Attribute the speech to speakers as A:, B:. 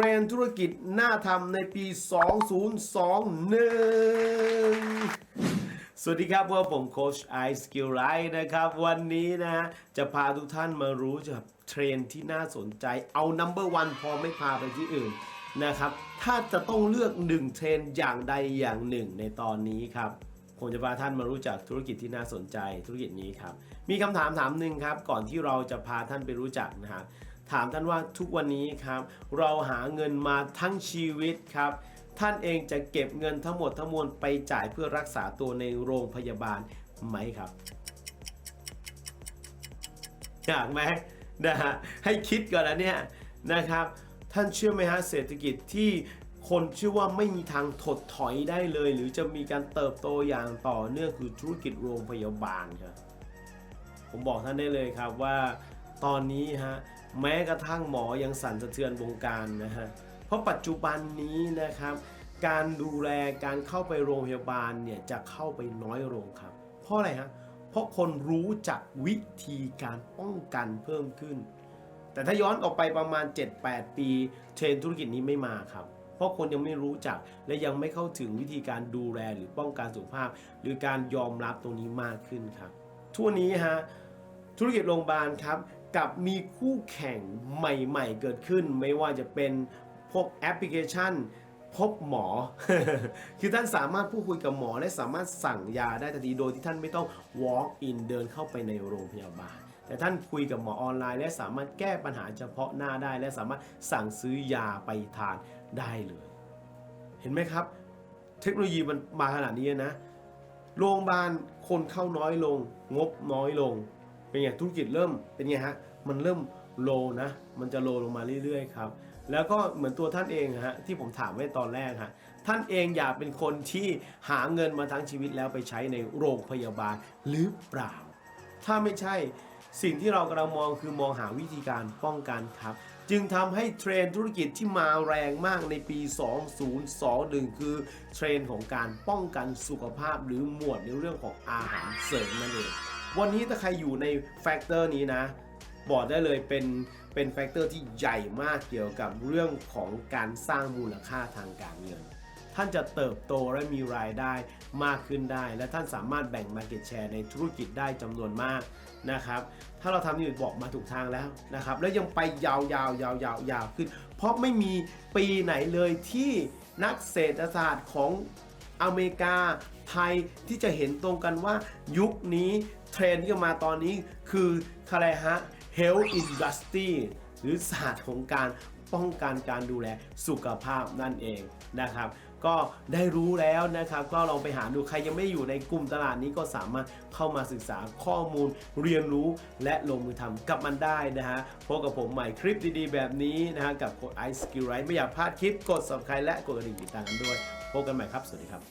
A: รนด์ธุรกิจน่าทำในปี 2021 สวัสดีครับว่าผมโคชไอสกิลไลท์นะครับ วันนี้นะฮะ จะพาทุกท่านมารู้จักเทรนที่น่าสนใจเอา number one พอไม่พาไปที่อื่นนะครับ ถ้าจะต้องเลือกหนึ่งเทรนอย่างใดอย่างหนึ่งในตอนนี้ครับผมจะพาท่านมารู้จักธุรกิจที่น่าสนใจธุรกิจนี้ครับ มีคำถามถามหนึ่งครับ ก่อนที่เราจะพาท่านไปรู้จักนะฮะ ถามท่านว่าทุกวันนี้ครับ เราหาเงินมาทั้งชีวิตครับ ท่านเองจะเก็บเงินทั้งหมดทั้งมวลไปจ่ายเพื่อรักษาตัวในโรงพยาบาลไหมครับอยากไหมนะฮะให้คิดก่อนนะเนี่ยนะครับ ท่านเชื่อไหมฮะเศรษฐกิจที่คนเชื่อว่าไม่มีทางถดถอยได้เลย หรือจะมีการเติบโตอย่างต่อเนื่องคือธุรกิจโรงพยาบาลครับผมบอกท่านได้เลยครับว่าตอนนี้ฮะ แม้กระทั่งหมอยังสั่นสะเทือนวงการนะฮะ เพราะปัจจุบันนี้นะครับ การดูแลการเข้าไปโรงพยาบาลเนี่ยจะเข้าไปน้อยลงครับ เพราะอะไรฮะ เพราะคนรู้จักวิธีการป้องกันเพิ่มขึ้น แต่ถ้าย้อนออกไปประมาณ 7-8 ปี เทรนธุรกิจนี้ไม่มาครับเพราะคนยังไม่รู้จักและยังไม่เข้าถึงวิธีการดูแลหรือป้องกันสุขภาพ หรือการยอมรับตรงนี้มากขึ้นครับทั่วนี้ฮะธุรกิจโรงพยาบาลครับ กับมีคู่แข่งใหม่ๆเกิดขึ้น ไม่ว่าจะเป็นพวกแอปพลิเคชัน พบหมอ คือท่านสามารถพูดคุยกับหมอและสามารถสั่งยาได้ทันทีโดยที่ท่านไม่ต้อง walk in เดินเข้าไปในโรงพยาบาล แต่ท่านคุยกับหมอออนไลน์ และสามารถแก้ปัญหาเฉพาะหน้าได้ และสามารถสั่งซื้อยาไปทานได้เลย เห็นไหมครับ เทคโนโลยีมันมาขนาดนี้นะโรงพยาบาลคนเข้าน้อยลง งบน้อยลง เป็นไงธุรกิจเริ่มเป็นไงฮะมันเริ่มโลนะ มันจะโลลงมาเรื่อยๆครับ แล้วก็เหมือนตัวท่านเองฮะที่ผมถามไว้ตอนแรกฮะท่านเองอยากเป็นคนที่หาเงินมาทั้งชีวิตแล้วไปใช้ในโรงพยาบาลหรือเปล่า ถ้าไม่ใช่สิ่งที่เรากำลังมองคือมองหาวิธีการป้องกันครับ จึงทำให้เทรนธุรกิจที่มาแรงมากในปี 2021 คือเทรนของการป้องกันสุขภาพหรือหมวดในเรื่องของอาหารเสริมนั่นเอง วันนี้ถ้าใครอยู่ในแฟกเตอร์นี้นะ บอกได้เลยเป็นเป็นแฟกเตอร์ที่ใหญ่มากเกี่ยวกับเรื่องของการสร้างมูลค่าทางการเงิน ท่านจะเติบโตและมีรายได้มากขึ้นได้ และท่านสามารถแบ่ง Market Share ในธุรกิจได้จำนวนมากนะครับ ถ้าเราทำนี่บอกมาถูกทางแล้วนะครับ แล้วยังไปยาวๆยาวยาวยาวยาวขึ้น เพราะไม่มีปีไหนเลยที่นักเศรษฐศาสตร์ของอเมริกา ไทยที่จะเห็นตรงกันว่ายุคนี้เทรนที่มาตอนนี้คืออะไรฮะ Health Industry หรือศาสตร์ของการป้องกันการดูแลสุขภาพนั่นเองนะครับ ก็ได้รู้แล้วนะครับ ก็ลองไปหาดูใครยังไม่อยู่ในกลุ่มตลาดนี้ก็สามารถเข้ามาศึกษาข้อมูลเรียนรู้และลงมือทำกับมันได้นะฮะพบกับผมใหม่คลิปดีๆ แบบนี้นะฮะกับโค้ดไอสกิลไรไม่อยากพลาดคลิปกด subscribe และกดกระดิ่งติดตามกันด้วยพบกันใหม่ครับ สวัสดีครับ